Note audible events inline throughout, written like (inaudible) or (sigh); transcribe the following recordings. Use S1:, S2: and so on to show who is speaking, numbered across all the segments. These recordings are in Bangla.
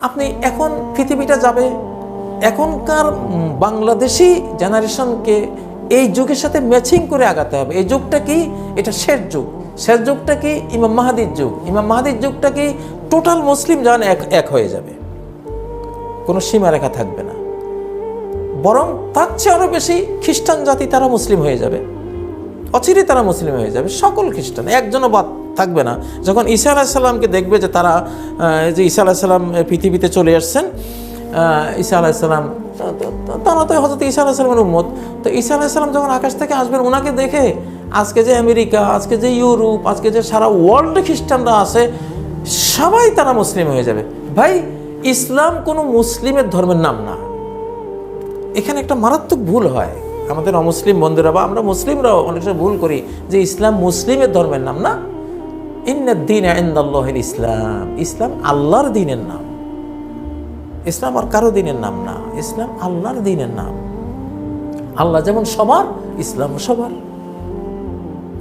S1: আপনি এখন পৃথিবীটা যাবে, এখনকার বাংলাদেশি জেনারেশনকে এই যুগের সাথে ম্যাচিং করে আগাতে হবে। এই যুগটা কি? এটা শেষ যুগ। শেষ যুগটা কি? ইমাম মাহাদির যুগ। ইমাম মাহাদির যুগটা কি? টোটাল মুসলিম জান এক এক হয়ে যাবে। কোনো সীমারেখা থাকবে না। বরং তার চেয়ে আরও বেশি খ্রিস্টান জাতি তারা মুসলিম হয়ে যাবে। অচিরে তারা মুসলিম হয়ে যাবে। সকল খ্রিস্টান, একজনও বাদ থাকবে না। যখন ঈসা আলাহিসাল্লামকে দেখবে যে তারা যে ঈসা আলাহিসাল্লাম পৃথিবীতে চলে আসছেন ঈসা আলাহিসাল্লাম তারা তো হজরত ঈসা আলাহিসাল্লামের উম্মত। তো ঈসা আলাহিসাল্লাম যখন আকাশ থেকে আসবেন ওনাকে দেখে আজকে যে আমেরিকা, আজকে যে ইউরোপ, আজকে যে সারা ওয়ার্ল্ডে খ্রিস্টানরা আছে, সবাই তারা মুসলিম হয়ে যাবে। ভাই, ইসলাম কোনো মুসলিমের ধর্মের নাম না। এখানে একটা মারাত্মক ভুল হয়। আমাদের অমুসলিম বন্ধুরা বা আমরা মুসলিমরাও অনেক সময় ভুল করি যে ইসলাম মুসলিমের ধর্মের নাম না। ইসলাম। ইসলাম আল্লাহর দিনের নাম। ইসলাম আর কারও দিনের নাম না। ইসলাম আল্লাহর দিনের নাম। আল্লাহ যেমন সবার ইসলাম সবার।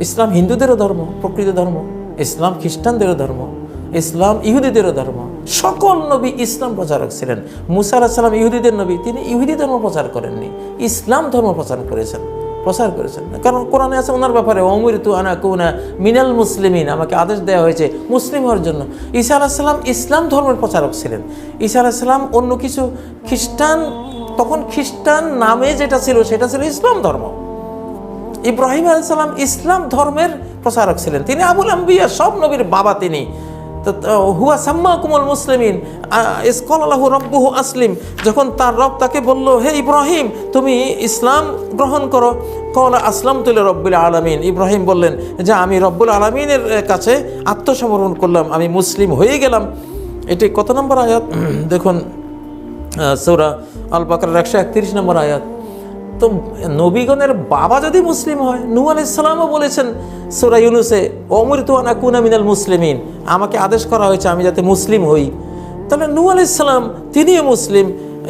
S1: ইসলাম হিন্দুদেরও ধর্ম, প্রকৃত ধর্ম। ইসলাম খ্রিস্টানদেরও ধর্ম। ইসলাম ইহুদিদেরও ধর্ম। সকল নবী ইসলাম প্রচারক ছিলেন মুসা আলাহিসাল্লাম ইহুদিদের নবী, তিনি ইহুদি ধর্ম প্রচার করেননি। ইসলাম ধর্ম প্রচার করেছেন। প্রচার করেছেন। কারণ কোরআনে আছে ওনার ব্যাপারে অমৃত তু আনা কুনা মিনাল মুসলিমিন আমাকে আদেশ দেওয়া হয়েছে মুসলিম হওয়ার জন্য। ঈসা আলাহিসাল্লাম ইসলাম ধর্মের প্রচারক ছিলেন। ঈসা আলাহিসাল্লাম অন্য কিছু খ্রিস্টান, তখন খ্রিস্টান নামে যেটা ছিল, সেটা ছিল ইসলাম ধর্ম। ইব্রাহিম আলাইসাল্লাম ইসলাম ধর্মের প্রচারক ছিলেন। তিনি আবুল আম্বিয়া, সব নবীর বাবা তিনি। হুয়া সাম্মা কুমল মুসলিমিন ইসকল আল্লাহ রব্বুহু আসলিম। যখন তার রব তাকে বলল, হে ইব্রাহিম, তুমি ইসলাম গ্রহণ করো। কলা আসলাম তুলে রব্বুল আলমিন। ইব্রাহিম বললেন, যে, আমি রব্বুল আলমিনের কাছে আত্মসমর্পণ করলাম। আমি মুসলিম হয়ে গেলাম। এটি কত নম্বর আয়াত? (clears throat) দেখুন সৌরা আল বাকরার একশো একত্রিশ নম্বর আয়াত। তো নবীগণের বাবা যদি মুসলিম হয় নূ আলাইসালামও বলেছেন সুরা ইউনুসে অমৃতানা কুনা মিনাল মুসলিমিন আমাকে আদেশ করা হয়েছে আমি যাতে মুসলিম হই। তাহলে নূ আলাইসালাম তিনিও মুসলিম,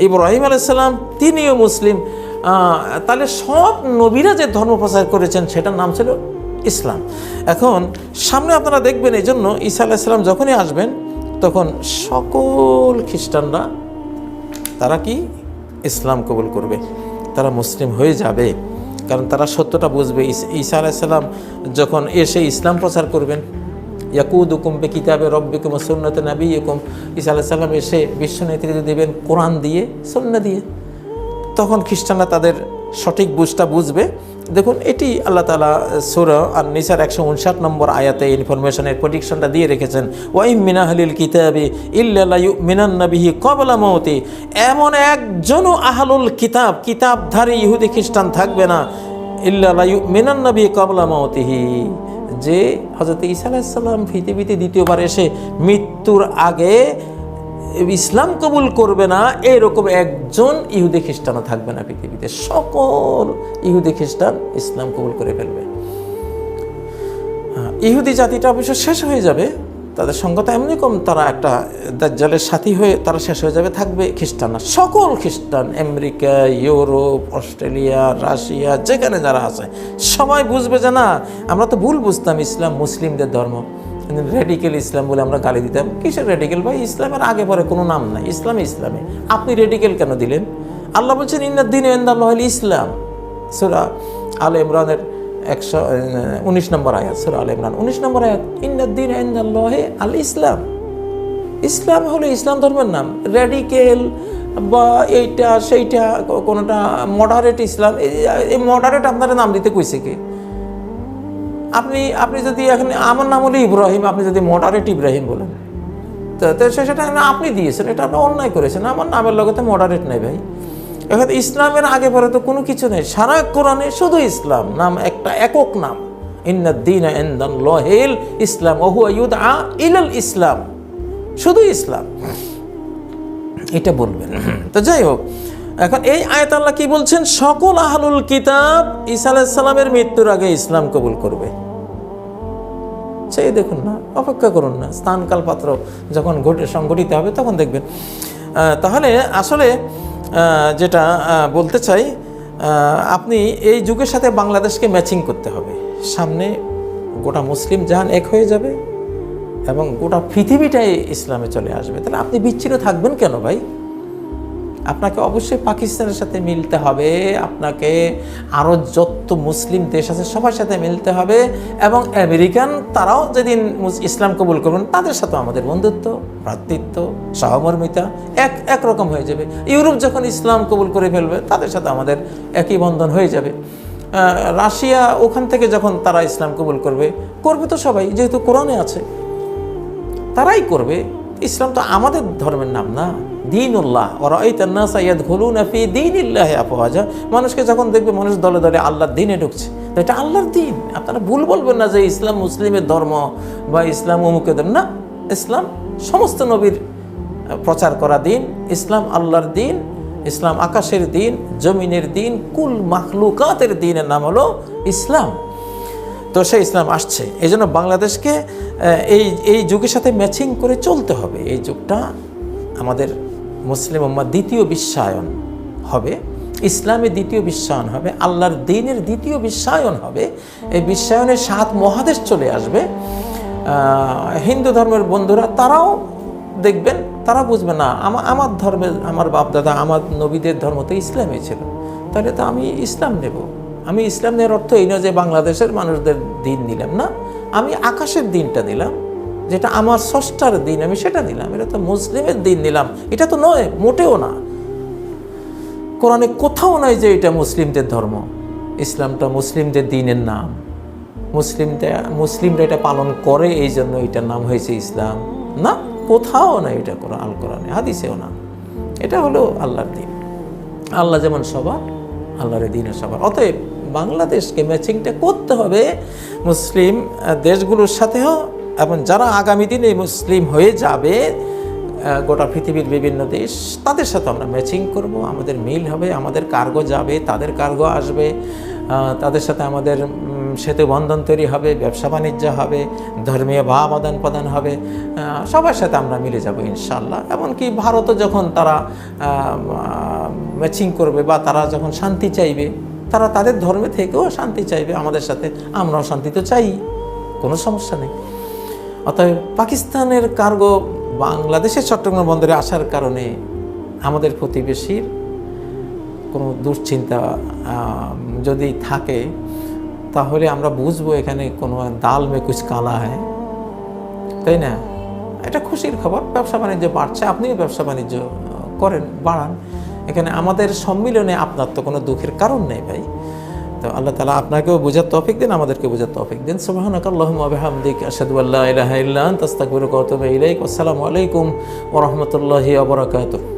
S1: ইব্রাহিম আলাইসালাম তিনিও মুসলিম। তাহলে সব নবীরা যে ধর্ম প্রচার করেছেন, সেটার নাম ছিল ইসলাম। এখন সামনে আপনারা দেখবেন এই জন্য ঈসা আলাইসালাম যখনই আসবেন, তখন সকল খ্রিস্টানরা তারা কি? ইসলাম কবুল করবে। তারা মুসলিম হয়ে যাবে। কারণ তারা সত্যটা বুঝবে। ঈসা আলাইসাল্লাম যখন এসে ইসলাম প্রচার করবেন ইয়াকুদ বে কিতাবে রব্বিকুম সুন্নত নাবি হুকুম ঈসা আলাইসাল্লাম এসে বিশ্ব নেতৃত্ব দেবেন কোরআন দিয়ে, সন্না দিয়ে। তখন খ্রিস্টানরা তাদের সঠিক বুঝটা বুঝবে। দেখুন, এটি আল্লাহ তালা সুরা আর নিসার একশো উনষাট নম্বর আয়াতে ইনফরমেশনের প্রেডিকশনটা দিয়ে রেখেছেন। ওয়াইম মিনাহলিল কিতাবি ইল্লাল্লাহু মিনান নবিহি কবলা মৌতি এমন একজনও আহলুল কিতাব, কিতাবধারী ইহুদি খ্রিস্টান থাকবে না। ইল্লাল্লাহু মিনান নবী কবলা মৌতিহি যে হজরত ঈসা আলাইসাল্লাম পৃথিবীতে দ্বিতীয়বার এসে মৃত্যুর আগে ইসলাম কবুল করবে না, এরকম একজন ইহুদি খ্রিস্টানও থাকবে না পৃথিবীতে। সকল ইহুদি খ্রিস্টান ইসলাম কবুল করে ফেলবে। ইহুদি জাতিটা অবশ্য শেষ হয়ে যাবে, তাদের সঙ্গতা এমনি কম তারা একটা দাজ্জালের সাথী হয়ে তারা শেষ হয়ে যাবে, থাকবে খ্রিস্টানরা। সকল খ্রিস্টান, আমেরিকা, ইউরোপ, অস্ট্রেলিয়া, রাশিয়া, যেখানে যারা আছে, সবাই বুঝবে যে না, আমরা তো ভুল বুঝতাম ইসলাম মুসলিমদের ধর্ম। রেডিকেল ইসলাম বলে আমরা গালি দিতাম। কিসের রেডিকেল ভাই? ইসলামের আগে পরে কোনো নাম নাই। ইসলাম ইসলামে। আপনি রেডিকেল কেন দিলেন? আল্লাহ বলছেন ইন্দিন এন্দাল্লাহ ইসলাম। সুরা আল ইমরানের একশো উনিশ নম্বর আয়াত। সুরা আল ইমরান, উনিশ নম্বর আয়াত। ইন্দিন এন্দাল্লাহ আল ইসলাম। ইসলাম হলো ইসলাম ধর্মের নাম। রেডিকেল বা এইটা, সেইটা কোনোটা মডারেট ইসলাম। এই মডারেট আপনারা নাম দিতে কইছে কি? আপনি আপনি যদি এখন, আমার নাম হলো ইব্রাহিম, আপনি যদি মডারেট ইব্রাহিম বলেন, তো সেটা আপনি দিয়েছেন, এটা আপনি অন্যায় করেছেন, আমার নামের লগতে মডারেট নেই ভাই। এখন ইসলামের আগে পরে তো কোনো কিছু নেই, সারা কোরআনে শুধু ইসলাম, নাম একটা একক নাম। লহেল ইসলাম আ ইলাল ইসলাম। শুধু ইসলাম। এটা বলবেন। তো যাই হোক এখন এই আয়াত আল্লাহ কি বলছেন? সকল আহলুল কিতাব ঈসা আলাইসাল্লামের মৃত্যুর আগে ইসলাম কবুল করবে। সেই দেখুন না, অপেক্ষা করুন না, স্থানকাল পাত্র যখন ঘটে সংগঠিত হবে তখন দেখবেন। তাহলে আসলে যেটা বলতে চাই আপনি এই যুগের সাথে বাংলাদেশকে ম্যাচিং করতে হবে। সামনে গোটা মুসলিম জাহান এক হয়ে যাবে এবং গোটা পৃথিবীটাই ইসলামে চলে আসবে। তাহলে আপনি বিচ্ছিন্ন থাকবেন কেন ভাই? আপনাকে অবশ্যই পাকিস্তানের সাথে মিলতে হবে, আপনাকে আরও যত মুসলিম দেশ আছে সবার সাথে মিলতে হবে, এবং আমেরিকান তারাও যেদিন ইসলাম কবুল করবেন, তাদের সাথে আমাদের বন্ধুত্ব, ভ্রাতৃত্ব, সহমর্মিতা এক একরকম হয়ে যাবে। ইউরোপ যখন ইসলাম কবুল করে ফেলবে, তাদের সাথে আমাদের একই বন্ধন হয়ে যাবে। রাশিয়া ওখান থেকে যখন তারা ইসলাম কবুল করবে করবে তো সবাই, যেহেতু কোরআনে আছে। তারাই করবে, ইসলাম তো আমাদের ধর্মের নাম না। দিন উল্লাহ আফি দিন ইল্লাহ মানুষকে যখন দেখবে, মানুষ দলে দলে আল্লাহর দিনে ঢুকছে। এটা আল্লাহর দিন। আপনারা ভুল বলবেন না যে ইসলাম মুসলিমের ধর্ম বা ইসলাম অমুকের ধর্ম। না, ইসলাম সমস্ত নবীর প্রচার করা দিন। ইসলাম আল্লাহর দিন, ইসলাম আকাশের দিন, জমিনের দিন, কুল মাখলুকাতের দিনের নাম হলো ইসলাম। তো সেই ইসলাম আসছে। এই জন্য বাংলাদেশকে এই এই যুগের সাথে ম্যাচিং করে চলতে হবে। এই যুগটা আমাদের মুসলিম উম্মার দ্বিতীয় বিশ্বায়ন হবে ইসলামের দ্বিতীয় বিশ্বায়ন হবে, আল্লাহর দিনের দ্বিতীয় বিশ্বায়ন হবে। এই বিশ্বায়নের সাত মহাদেশ চলে আসবে। হিন্দু ধর্মের বন্ধুরা তারাও দেখবেন, তারা বুঝবে, না আমার ধর্মের আমার বাপদাদা, আমার নবীদের ধর্ম তো ইসলামই ছিল। তাহলে তো আমি ইসলাম নেব। আমি ইসলাম নেওয়ার অর্থ এই না যে বাংলাদেশের মানুষদের দিন নিলাম, না। আমি আকাশের দিনটা দিলাম যেটা আমার ষষ্ঠার দিন, আমি সেটা দিলাম। এটা তো মুসলিমের দিন নিলাম। এটা তো নয়, মোটেও না। কোরআনে কোথাও নাই যে এটা মুসলিমদের ধর্ম। ইসলামটা মুসলিমদের দিনের নাম। মুসলিমদের মুসলিমরা এটা পালন করে এই জন্য এটার নাম হয়েছে ইসলাম। না, কোথাও না এটা কোরআন আল কোরআনে হাদিসেও না। এটা হলো আল্লাহর দিন। আল্লাহ যেমন সবার, আল্লাহর দিনের সবার। অতএব বাংলাদেশকে ম্যাচিংটা করতে হবে। মুসলিম দেশগুলোর সাথেও এবং যারা আগামী দিনে মুসলিম হয়ে যাবে গোটা পৃথিবীর বিভিন্ন দেশ, তাদের সাথে আমরা ম্যাচিং করব। আমাদের মিল হবে, আমাদের কার্গো যাবে, তাদের কার্গো আসবে তাদের সাথে আমাদের সেতু বন্ধন তৈরি হবে, ব্যবসা বাণিজ্য হবে, ধর্মীয় ভাব আদান প্রদান হবে সবার সাথে আমরা মিলে যাব ইনশাল্লাহ এমনকি ভারতও যখন তারা ম্যাচিং করবে বা তারা যখন শান্তি চাইবে, তারা তাদের ধর্মে থেকেও শান্তি চাইবে, আমাদের সাথে আমরাও শান্তি তো চাই, কোনো সমস্যা নেই। অতএব পাকিস্তানের কার্গো বাংলাদেশের চট্টগ্রাম বন্দরে আসার কারণে আমাদের প্রতিবেশীর কোনো দুশ্চিন্তা যদি থাকে, তাহলে আমরা বুঝব এখানে কোনো দাল মে কুচ কালা হয়। তাই না? এটা খুশির খবর, ব্যবসা বাণিজ্য বাড়ছে, আপনিও ব্যবসা বাণিজ্য করেন, বাড়ান। এখানে আমাদের সম্মিলনে আপনার তো কোনো দুঃখের কারণ নেই ভাই। তো আল্লাহ তালা আপনাকেও বোঝার তফিক দিন আমাদেরকে বোঝার তফিক দিন। সুবহানাক আল্লাহুম্মা ওয়া বিহামদিক, আশহাদু আল্লা ইলাহা ইল্লা আনতা, আস্তাগফিরুকা ওয়া আতুবু ইলাইক। আসসালামু আলাইকুম ওয়া রাহমাতুল্লাহি ওয়া বারাকাতুহু।